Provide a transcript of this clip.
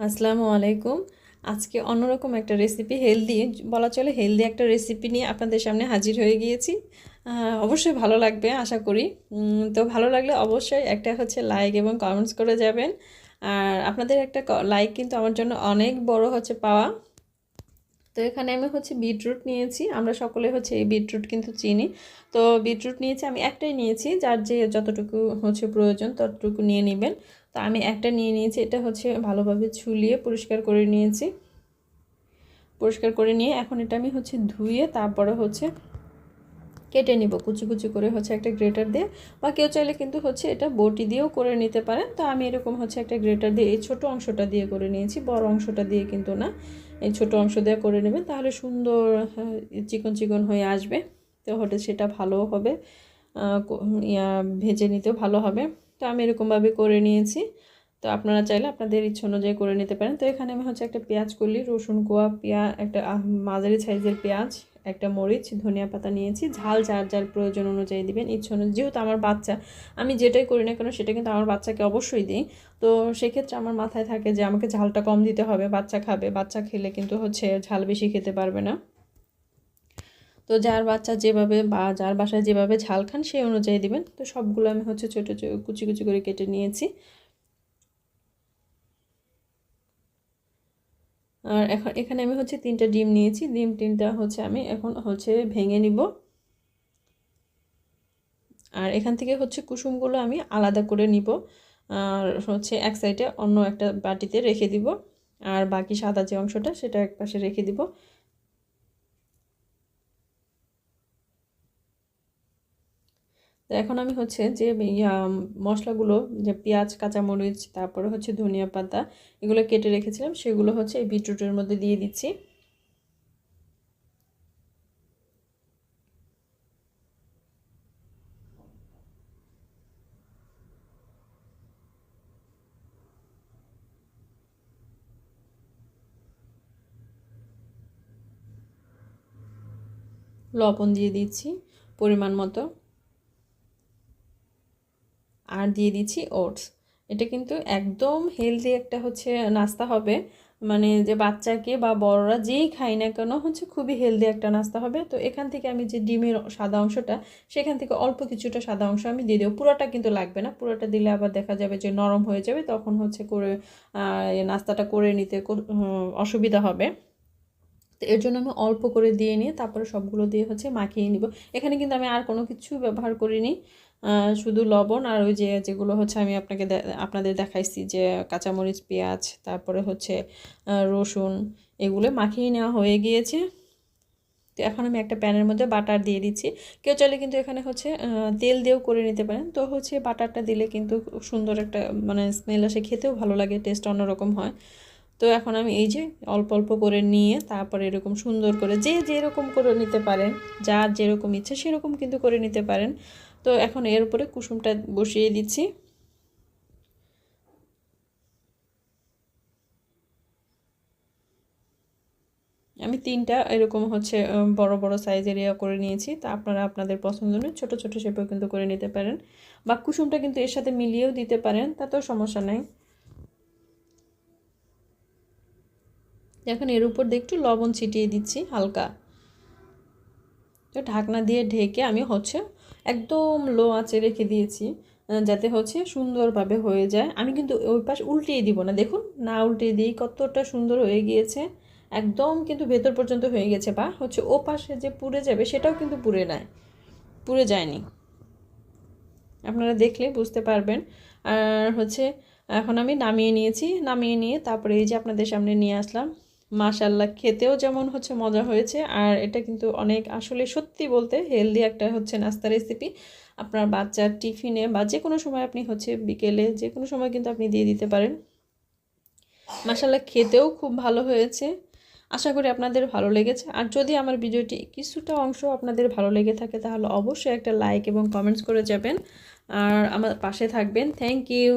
আসসালামু আলাইকুম। আজকে অন্যরকম একটা রেসিপি হেলদি বলা চলে হেলদি একটা রেসিপি নিয়ে আপনাদের সামনে হাজির হয়ে গিয়েছি। অবশ্যই ভালো লাগবে, আশা করি। তো ভালো লাগলে অবশ্যই একটা হচ্ছে লাইক এবং কমেন্টস করে যাবেন। আর আপনাদের একটা লাইক কিন্তু আমার জন্য অনেক বড় হচ্ছে পাওয়া। তো এখানে আমি হচ্ছে বিটরুট নিয়েছি। আমরা সকলে হচ্ছে এই বিটরুট কিন্তু চিনি। তো বিটরুট নিয়েছি, আমি একটাই নিয়েছি, যার যে যতটুকু হচ্ছে প্রয়োজন ততটুকু নিয়ে নেবেন। তো আমি একটা নিয়ে নিয়েছি, এটা হচ্ছে ভালোভাবে ছুলিয়ে পরিষ্কার করে নিয়েছি। পরিষ্কার করে নিয়ে এখন এটা আমি হচ্ছে ধুয়ে তারপরে হচ্ছে কেটে নিব। কুচি কুচি করে হচ্ছে একটা গ্রেটার দিয়ে বা কেউ চাইলে কিন্তু হচ্ছে এটা বটি দিয়েও করে নিতে পারেন। তো আমি এরকম হচ্ছে একটা গ্রেটার দিয়ে এই ছোটো অংশটা দিয়ে করে নিয়েছি। বড় অংশটা দিয়ে কিন্তু না এই ছোটো অংশ দিয়ে করে নেবেন তাহলে সুন্দর হ্যাঁ, চিকন চিকন হয়ে আসবে। তো হতে সেটা ভালো হবে ইয়া ভেজে নিতেও ভালো হবে। তো আমি এরকমভাবে করে নিয়েছি। তো আপনারা চাইলে আপনাদের ইচ্ছে অনুযায়ী করে নিতে পারেন। তো এখানে আমি হচ্ছে একটা পেঁয়াজ করলি রসুন কোয়া পেঁয়া একটা মাঝারি সাইজের পেঁয়াজ একটা মরিচ, ধনিয়া পাতা নিয়েছি। ঝাল, যার যার প্রয়োজন অনুযায়ী দিবেন। ইচ্ছে অনুযায়ী যেহেতু আমার বাচ্চা, আমি যেটাই করি না কেন, সেটা কিন্তু আমার বাচ্চাকে অবশ্যই দিই। তো সেক্ষেত্রে আমার মাথায় থাকে যে আমাকে ঝালটা কম দিতে হবে, বাচ্চা খাবে। বাচ্চা খেলে কিন্তু হচ্ছে ঝাল বেশি খেতে পারবে না। তো যার বাচ্চা যেভাবে বা যার বাসায় যেভাবে ঝাল খান, সেই অনুযায়ী দিবেন। তো সবগুলো আমি হচ্ছে ছোটো কুচি কুচি করে কেটে নিয়েছি। আর এখন এখানে আমি হচ্ছে তিনটা ডিম নিয়েছি। ডিম তিনটা হচ্ছে আমি এখন হচ্ছে ভেঙে নিব। আর এখান থেকে হচ্ছে কুসুমগুলো আমি আলাদা করে নিব। আর হচ্ছে এক সাইডে অন্য একটা বাটিতে রেখে দিব। আর বাকি সাদা যে অংশটা সেটা এক পাশে রেখে দিব। তো এখন আমি হচ্ছে যে মশলাগুলো, যে পেঁয়াজ, কাঁচামরিচ, তারপরে হচ্ছে ধনিয়া পাতা, এগুলো কেটে রেখেছিলাম, সেগুলো হচ্ছে এই বিটরুটের মধ্যে দিয়ে দিচ্ছি। লবণ দিয়ে দিচ্ছি পরিমাণ মতো। আর দিয়ে দিচ্ছি ওটস। এটা কিন্তু একদম হেলদি একটা হচ্ছে নাস্তা হবে। মানে যে বাচ্চাকে বা বড়রা যেই খাই না কেন হচ্ছে খুবই হেলদি একটা নাস্তা হবে। তো এখান থেকে আমি যে ডিমের সাদা অংশটা, সেখান থেকে অল্প কিছুটা সাদা অংশ আমি দিয়ে দেবো। পুরোটা কিন্তু লাগবে না। পুরোটা দিলে আবার দেখা যাবে যে নরম হয়ে যাবে। তখন হচ্ছে করে নাস্তাটা করে নিতে অসুবিধা হবে। তো এর জন্য আমি অল্প করে দিয়ে নিয়ে তারপরে সবগুলো দিয়ে হচ্ছে মাখিয়ে নিব। এখানে কিন্তু আমি আর কোনো কিছু ব্যবহার করিনি। শুধু লবণ আর ওই যে যেগুলো হচ্ছে আমি আপনাকে আপনাদের দেখাইছি যে কাঁচামরিচ, পেঁয়াজ, তারপরে হচ্ছে রসুন এগুলো মাখিয়ে নেওয়া হয়ে গিয়েছে। তো এখন আমি একটা প্যানের মধ্যে বাটার দিয়ে দিচ্ছি। কেউ চাইলে কিন্তু এখানে হচ্ছে তেল দিয়েও করে নিতে পারেন। তো হচ্ছে বাটারটা দিলে কিন্তু সুন্দর একটা মানে স্মেল আসে, খেতেও ভালো লাগে টেস্ট অন্যরকম হয়। তো এখন আমি এই যে অল্প অল্প করে নিয়ে তারপরে এরকম সুন্দর করে যে যেরকম করে নিতে পারেন, যার যেরকম ইচ্ছে সেরকম কিন্তু করে নিতে পারেন। তো এখন এর উপরে কুসুমটা বসিয়ে দিচ্ছি। আমি তিনটা এরকম হচ্ছে বড় বড় সাইজের ইয়া করে নিয়েছি। তা আপনারা আপনাদের পছন্দ অনুযায়ী ছোটো ছোটো শেপেও কিন্তু করে নিতে পারেন। বা কুসুমটা কিন্তু এর সাথে মিলিয়েও দিতে পারেন, তাতেও সমস্যা নেই। এখন এর উপর দিয়ে একটু লবণ ছিটিয়ে দিচ্ছি হালকা। তো ঢাকনা দিয়ে ঢেকে আমি হচ্ছে একদম লো আঁচে রেখে দিয়েছি যাতে হচ্ছে সুন্দরভাবে হয়ে যায়। আমি কিন্তু ওই পাশ উল্টিয়ে দিব না। দেখুন, না উল্টিয়ে দিই কতটা সুন্দর হয়ে গিয়েছে। একদম কিন্তু ভেতর পর্যন্ত হয়ে গেছে বা হচ্ছে ও পাশে যে পুড়ে যাবে সেটাও কিন্তু পুড়ে নেয় পুড়ে যায়নি। আপনারা দেখলে বুঝতে পারবেন। আর হচ্ছে এখন আমি নামিয়ে নিয়েছি। নামিয়ে নিয়ে তারপরে এই যে আপনাদের সামনে নিয়ে আসলাম। মাশাল্লাহ খেতেও যেমন হচ্ছে মজা হয়েছে। আর এটা কিন্তু অনেক আসলে সত্যি বলতে হেলদি একটা হচ্ছে নাস্তা রেসিপি আপনার বাচ্চার টিফিনে বা যে কোনো সময় আপনি হচ্ছে বিকেলে যে কোনো সময় কিন্তু আপনি দিয়ে দিতে পারেন। মাশাল্লাহ খেতেও খুব ভালো হয়েছে। আশা করি আপনাদের ভালো লেগেছে। আর যদি আমার ভিডিওটি কিছুটা অংশ আপনাদের ভালো লেগে থাকে, তাহলে অবশ্যই একটা লাইক এবং কমেন্টস করে যাবেন। আর আমার পাশে থাকবেন। Thank you